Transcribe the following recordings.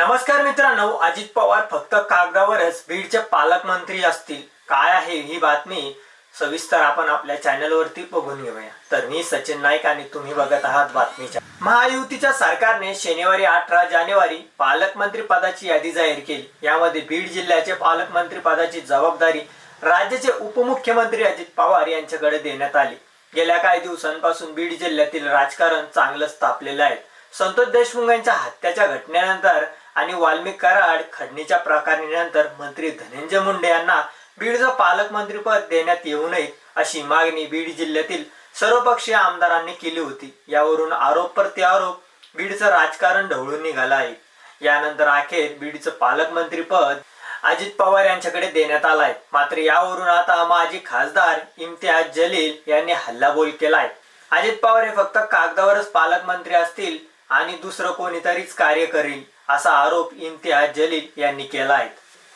नमस्कार मित्रांनो अजित पवार फक्त कागदावरच बीडचे पालकमंत्री असतील. काय आहे ही बातमी? सविस्तर आपण आपल्या चॅनलवरती बघून घेऊया. तर मी सचिन नाईक आणि तुम्ही बघत आहात बातमीच्या. महायुतीच्या सरकारने शनिवारी अठरा जानेवारी पालकमंत्री पदाची यादी जाहीर केली. यामध्ये बीड जिल्ह्याचे पालकमंत्री पदाची जबाबदारी राज्याचे उपमुख्यमंत्री अजित पवार यांच्याकडे देण्यात आली. गेल्या काही दिवसांपासून बीड जिल्ह्यातील राजकारण चांगलंच तापलेलं आहे. संतोष देशमुख यांच्या हत्याच्या घटनेनंतर आणि वाल्मिक कराड खडणीच्या प्रकारणीनंतर मंत्री धनंजय मुंडे यांना बीडचं पालकमंत्रीपद देण्यात येऊ नये अशी मागणी बीड जिल्ह्यातील सर्वपक्षीय आमदारांनी केली होती. यावरून आरोप प्रत्यारोप बीडचं राजकारण ढवळून निघालं आहे. यानंतर अखेर बीडचं पालकमंत्रीपद अजित पवार यांच्याकडे देण्यात आलाय मात्र यावरून आता माजी खासदार इम्तियाज जलील यांनी हल्लाबोल केलाय. अजित पवार हे फक्त कागदावरच पालकमंत्री असतील आणि दुसरं कोणीतरीच कार्य करील. असा आरोप इम्तियाज जलील यांनी केला आहे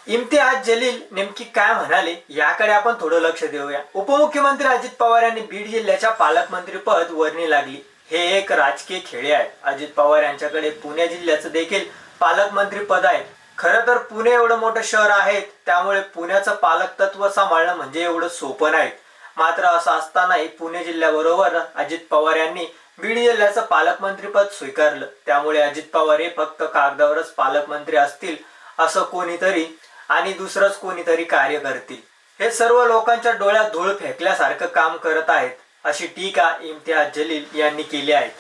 इम्तियाज जलील नेमकी काय म्हणाले याकडे आपण थोडं लक्ष देऊया. उपमुख्यमंत्री अजित पवार यांनी बीड जिल्ह्याच्या पालकमंत्री पद वर्णी लागली. हे एक राजकीय खेळे आहे अजित पवार यांच्याकडे पुणे जिल्ह्याचं देखील पालकमंत्री पद आहे. खरं तर पुणे एवढं मोठं शहर आहे त्यामुळे पुण्याचं पालक तत्व सांभाळणं म्हणजे एवढं सोपं नाही. मात्र असं असतानाही पुणे जिल्ह्याबरोबर अजित पवार यांनी बीड जिल्ह्याचं पालकमंत्रीपद स्वीकारलं. त्यामुळे अजित पवार हे फक्त कागदावरच पालकमंत्री असतील असं कोणीतरी आणि दुसरंच कोणीतरी कार्य करतील. हे सर्व लोकांच्या डोळ्यात धूळ फेकल्यासारखं काम करत आहेत अशी टीका इम्तियाज जलील यांनी केली आहे.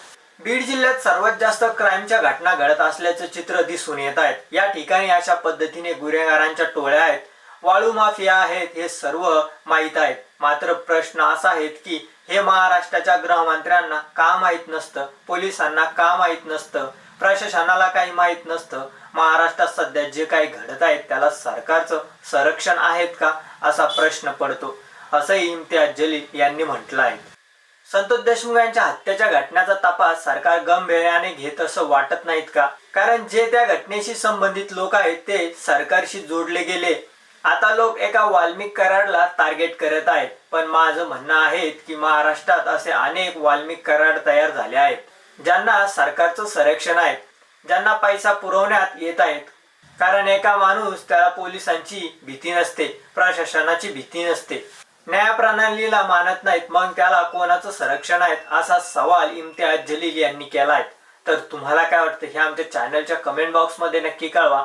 बीड जिल्ह्यात सर्वात जास्त क्राईमच्या घटना घडत असल्याचं चित्र दिसून येत आहेत या ठिकाणी अशा पद्धतीने गुन्हेगारांच्या टोळ्या आहेत. वाळू माफिया आहेत हे सर्व माहीत आहेत. मात्र प्रश्न असा आहे की हे महाराष्ट्राच्या गृहमंत्र्यांना का माहीत नसतं? पोलिसांना का माहीत नसतं? प्रशासनाला काही माहीत नसतं? महाराष्ट्रात सध्या जे काही घडत आहेत त्याला सरकारचं संरक्षण आहेत का? असा प्रश्न पडतो. असंही इम्तियाज जलील यांनी म्हटलं आहे संतोष देशमुख यांच्या हत्येच्या घटनेचा तपास सरकार गंभीर्याने घेत असं वाटत नाहीत का? कारण जे त्या घटनेशी संबंधित लोक आहेत ते सरकारशी जोडले गेले. आता लोक एका वाल्मिक कराडला टार्गेट करत आहेत. पण माझं म्हणणं आहे की महाराष्ट्रात असे अनेक वाल्मिक कराड तयार झाले आहेत ज्यांना सरकारचं संरक्षण आहे ज्यांना पैसा पुरवण्यात येत आहेत. कारण एका माणूस त्याला पोलिसांची भीती नसते प्रशासनाची भीती नसते. न्यायप्रणालीला मानत नाहीत मग त्याला कोणाचं संरक्षण आहे? असा सवाल इम्तियाज जलील यांनी केलाय. तर तुम्हाला काय वाटतं हे आमच्या चॅनलच्या कमेंट बॉक्समध्ये नक्की कळवा.